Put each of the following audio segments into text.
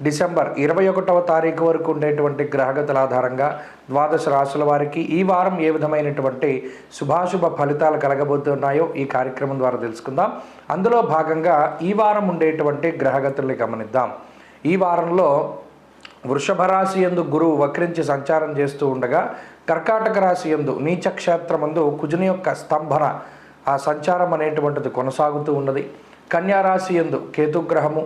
December ఇరవై ఒకటవ తారీఖు వరకు ఉండేటువంటి గ్రహగతుల ఆధారంగా ద్వాదశ రాశుల వారికి ఈ వారం ఏ విధమైనటువంటి శుభాశుభ ఫలితాలు కలగబోతున్నాయో ఈ కార్యక్రమం ద్వారా తెలుసుకుందాం. అందులో భాగంగా ఈ వారం ఉండేటువంటి గ్రహగతుల్ని గమనిద్దాం. ఈ వారంలో వృషభ రాశి ఎందు గురువు వక్రించి సంచారం చేస్తూ ఉండగా కర్కాటక రాశి ఎందు నీచక్షేత్రమందు కుజుని యొక్క స్తంభన ఆ సంచారం అనేటువంటిది కొనసాగుతూ ఉన్నది. కన్యారాశి ఎందు కేతుగ్రహము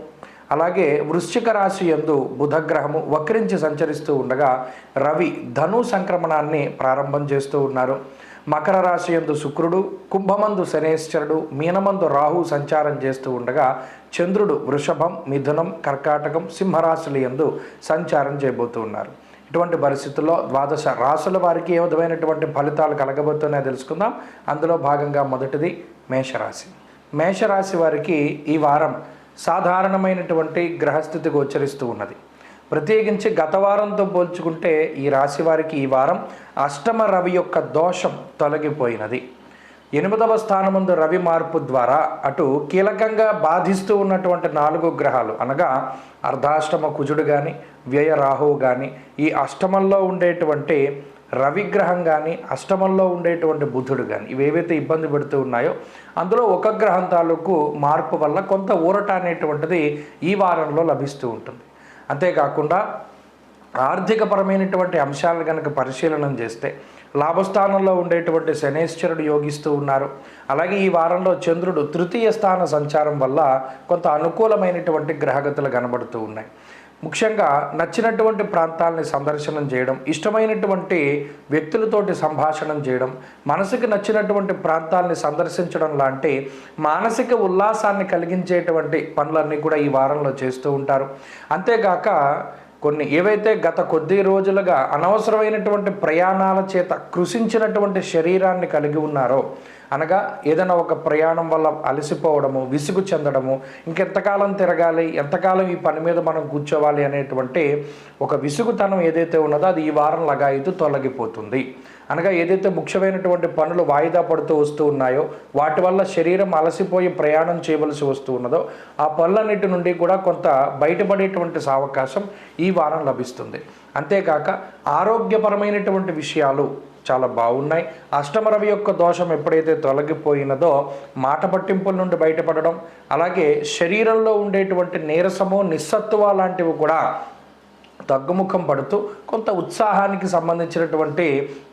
అలాగే వృశ్చిక రాశి ఎందు బుధగ్రహము వక్రించి సంచరిస్తూ ఉండగా రవి ధను సంక్రమణాన్ని ప్రారంభం చేస్తూ ఉన్నారు. మకర రాశి ఎందు శుక్రుడు కుంభమందు శనేశ్వరుడు మీనమందు రాహు సంచారం చేస్తూ ఉండగా చంద్రుడు వృషభం మిథునం కర్కాటకం సింహరాశుల ఎందు సంచారం చేయబోతూ ఉన్నారు. ఇటువంటి పరిస్థితుల్లో ద్వాదశ రాసుల వారికి ఏ విధమైనటువంటి ఫలితాలు కలగబోతున్నాయో తెలుసుకుందాం. అందులో భాగంగా మొదటిది మేషరాశి. మేషరాశి వారికి ఈ వారం సాధారణమైనటువంటి గ్రహస్థితి గోచరిస్తూ ఉన్నది. ప్రత్యేకించి గత వారంతో పోల్చుకుంటే ఈ రాశి వారికి ఈ వారం అష్టమ రవి యొక్క దోషం తొలగిపోయినది. ఎనిమిదవ స్థానముందు రవి మార్పు ద్వారా అటు కీలకంగా బాధిస్తూ ఉన్నటువంటి నాలుగు గ్రహాలు అనగా అర్ధాష్టమ కుజుడు కానీ వ్యయ రాహువు కానీ ఈ అష్టమంలో ఉండేటువంటి రవిగ్రహం కానీ అష్టమంలో ఉండేటువంటి బుధుడు కానీ ఇవేవైతే ఇబ్బంది పెడుతూ ఉన్నాయో అందులో ఒక గ్రహం తాలూకు మార్పు వల్ల కొంత ఊరట అనేటువంటిది ఈ వారంలో లభిస్తూ ఉంటుంది. అంతేకాకుండా ఆర్థికపరమైనటువంటి అంశాలను కనుక పరిశీలనం చేస్తే లాభస్థానంలో ఉండేటువంటి శనేశ్వరుడు యోగిస్తూ ఉన్నారు. అలాగే ఈ వారంలో చంద్రుడు తృతీయ స్థాన సంచారం వల్ల కొంత అనుకూలమైనటువంటి గ్రహగతులు కనబడుతూ ఉన్నాయి. ముఖ్యంగా నచ్చినటువంటి ప్రాంతాలని సందర్శనం చేయడం ఇష్టమైనటువంటి వ్యక్తులతోటి సంభాషణం చేయడం మనసుకు నచ్చినటువంటి ప్రాంతాలని సందర్శించడం లాంటి మానసిక ఉల్లాసాన్ని కలిగించేటువంటి పనులన్నీ కూడా ఈ వారంలో చేస్తూ ఉంటారు. అంతేగాక కొన్ని ఏవైతే గత కొద్ది రోజులుగా అనవసరమైనటువంటి ప్రయాణాల చేత కృషించినటువంటి శరీరాన్ని కలిగి ఉన్నారో అనగా ఏదైనా ఒక ప్రయాణం వల్ల అలసిపోవడము విసుగు చెందడము ఇంకెంతకాలం తిరగాలి ఎంతకాలం ఈ పని మీద మనం కూర్చోవాలి అనేటువంటి ఒక విసుగుతనం ఏదైతే ఉన్నదో అది ఈ వారం లగాయితూ తొలగిపోతుంది. అనగా ఏదైతే ముఖ్యమైనటువంటి పనులు వాయిదా పడుతూ వస్తూ ఉన్నాయో వాటి వల్ల శరీరం అలసిపోయి ప్రయాణం చేయవలసి వస్తూ ఉన్నదో ఆ పనులన్నిటి నుండి కూడా కొంత బయటపడేటువంటి అవకాశం ఈ వారం లభిస్తుంది. అంతేకాక ఆరోగ్యపరమైనటువంటి విషయాలు చాలా బాగున్నాయి. అష్టమరవి యొక్క దోషం ఎప్పుడైతే తొలగిపోయినదో మాట పట్టింపుల నుండి బయటపడడం అలాగే శరీరంలో ఉండేటువంటి నీరసము నిస్సత్వ లాంటివి కూడా తగ్గుముఖం పడుతూ కొంత ఉత్సాహానికి సంబంధించినటువంటి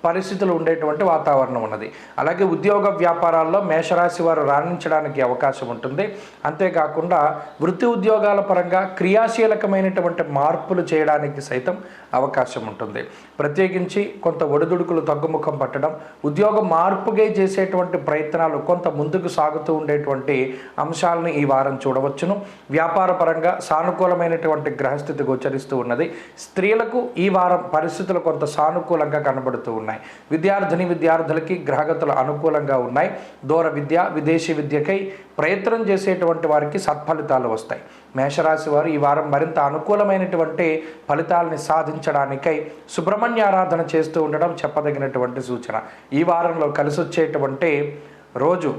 పరిస్థితులు ఉండేటువంటి వాతావరణం ఉన్నది. అలాగే ఉద్యోగ వ్యాపారాల్లో మేషరాశి వారు రాణించడానికి అవకాశం ఉంటుంది. అంతేకాకుండా వృత్తి ఉద్యోగాల పరంగా క్రియాశీలకమైనటువంటి మార్పులు చేయడానికి సైతం అవకాశం ఉంటుంది. ప్రత్యేకించి కొంత ఒడిదుడుకులు తగ్గుముఖం పట్టడం ఉద్యోగ మార్పుగా చేసేటువంటి ప్రయత్నాలు కొంత ముందుకు సాగుతూ ఉండేటువంటి అంశాలను ఈ వారం చూడవచ్చును. వ్యాపార పరంగా సానుకూలమైనటువంటి గ్రహస్థితి గోచరిస్తూ ఉన్నది. స్త్రీలకు ఈ వారం పరిస్థితులు కొంత సానుకూలంగా కనబడుతూ ఉన్నాయి. విద్యార్థిని విద్యార్థులకి గ్రహగతులు అనుకూలంగా ఉన్నాయి. దూర విద్య విదేశీ విద్యకై ప్రయత్నం చేసేటువంటి వారికి సత్ఫలితాలు వస్తాయి. మేషరాశి వారు ఈ వారం మరింత అనుకూలమైనటువంటి ఫలితాలని సాధించడానికై సుబ్రహ్మణ్య ఆరాధన చేస్తూ ఉండడం చెప్పదగినటువంటి సూచన. ఈ వారంలో కలిసి వచ్చేటువంటి రోజు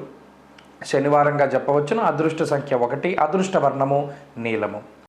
శనివారంగా చెప్పవచ్చును అదృష్ట సంఖ్య ఒకటి అదృష్ట వర్ణము నీలము.